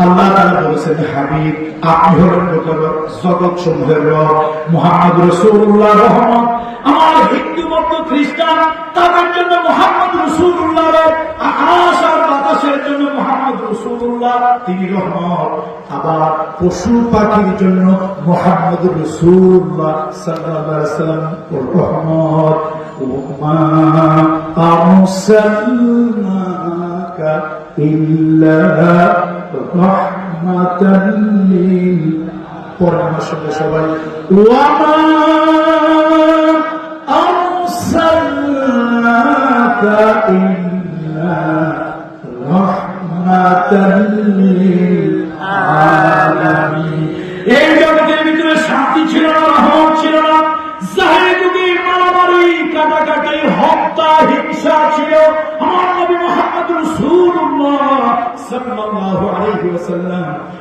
আল্লাহ তাআলা বলেছেন হাবিব আপনি হলেন গোটা জগৎ সমূহের রব মুহাম্মদ রাসূলুল্লাহ রহমত আমার হিন্দু মত খ্রিস্টান তাদের জন্য মোহাম্মদ রসুল্লাহ আকাশ আর বাতাসের জন্য মোহাম্মদ রসুল্লাহ তিনি রহমত আবার পশু পাখির জন্য মোহাম্মদ রসুল্লাহ সাল্লাম রহমত وما أرسلناك إلا রাহমাতান লিল পরে আমার সঙ্গে সবাই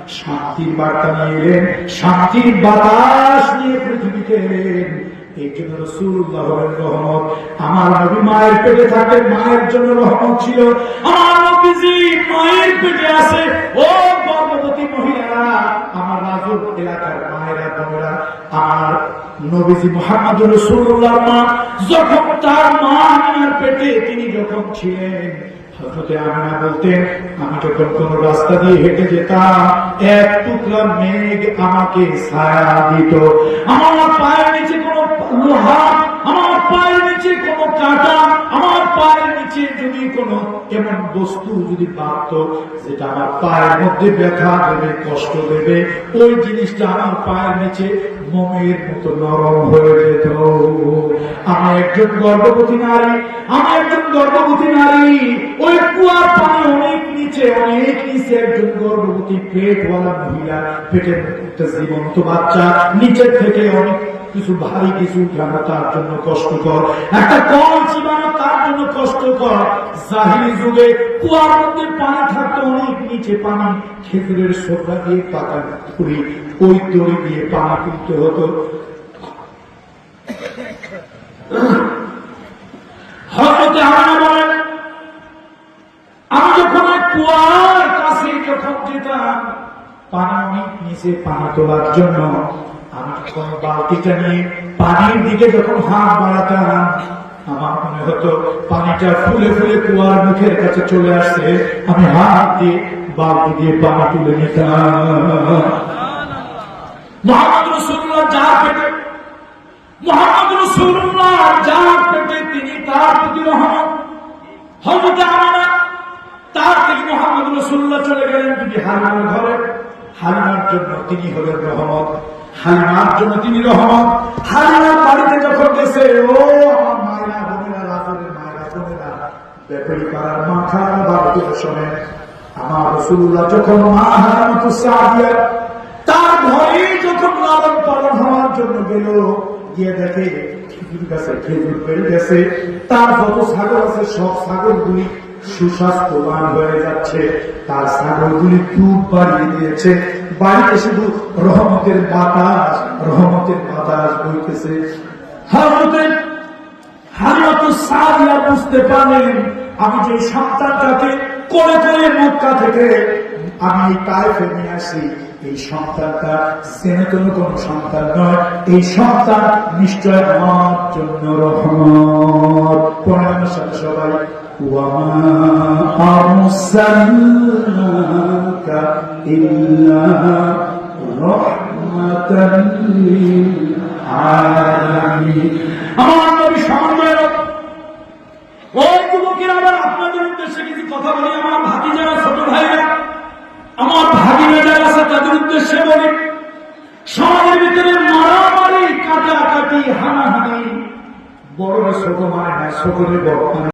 শান্তির বার্তা নিয়ে এলেন, শান্তির বাতাস নিয়ে পৃথিবীতে এলেন। মায়ের জন্য রহমত ছিল। আমার মায়ের পেটে আছে। ও গর্ভবতী মহিলারা, আমার রাজুক এলাকার মায়েরা, বোনেরা, আমার নবীজি মোহাম্মদ রসুল্লাহ মা, যখন তার মা আমার পেটে তিনি যখন ছিলেন দিত। আমার পায়ের যদি কোন এমন বস্তু যদি পারত যেটা আমার পায়ের মধ্যে ব্যথা দেবে, কষ্ট দেবে। ওই জিনিসটা আমার পায়ের নিচে মোমের মতো নরম হয়ে যেত। আমি একজন গর্ভবতী নারী, আমি একজন গর্ভবতী নারী। নিচে একজন গর্ভবতী পেটওয়ালা মহিলা, পেটের একটা জীবন্ত বাচ্চা নিচের থেকে অনেক কিছু ভারী কিছু উঠানো তার জন্য কষ্টকর। একটা কল চিবানো তার জন্য কষ্টকর। জাহিরি যুগে কুয়ার মধ্যে পানি থাকতো, অনেক নিচে পানি খেজুরের সোফা দিয়ে পাতা পুরি ওই দড়ি দিয়ে পানি তুলতে হতো হজরতে আমরা বলেন আমি যখন ওই কুয়ার কাছে যখন যেতাম পানি অনেক নিচে পানি তোলার জন্য। আমি বালতিটা নিয়ে পানির দিকে যখন হাত বাড়াতাম, আমার মনে হতো পানিটা ফুলে ফুলে কুয়ার মুখের কাছে চলে আসছে। আমি হাত দিয়ে বালতি দিয়ে পানি তুলে নিতাম। তিনি তার প্রতি তার থেকে মোহাম্মদ রসুল্লাহ চলে গেলেন তিনি হালিমার ঘরে। হালিমার জন্য তিনি হলেন রহমত। হালিমার জন্য তিনি রহমত। হালিমার বাড়িতে যখন গেছে, ও মায়েরা, বোনেরা রাজনের মায়েরা, বোনেরা ব্যাপারী পাড়ার মাথা বাড়িতে শোনে। আমার রসুল্লাহ যখন মা হারামত তার ঘরে যখন লালন পালন হওয়ার জন্য গেল, গিয়ে দেখে খেজুর গাছে খেজুর পেয়ে গেছে। তার যত ছাগল আছে, সব ছাগলগুলি সুস্বাস্থ্যবান হয়ে যাচ্ছে। তার ছাগলগুলি খুব বাড়িয়ে দিয়েছে। বাড়িতে শুধু রহমতের বাতাস রহমতের বাতাস বইতেছে। বুঝতে আমি যে সন্তানটাকে করে করে মক্কা থেকে আমি নিয়ে আসি। এই সন্তানটা জেনে কোনো সন্তান নয়, এই সন্তান নিশ্চয় আমার জন্য রহমত। وما أرسلناك إلا رحمة للعالمين আমার নবী সমাজের ওই যুবকেরা আবার আপনাদের উদ্দেশ্যে কিছু কথা বলি আমার ভাতি যারা ছোট ভাইরা আমার ভাগিনা যারা আছে তাদের উদ্দেশ্যে বলি সমাজের ভিতরে মারামারি কাটাকাটি হানাহানি বড় ছোট মানে না ছোটরে বড় মানে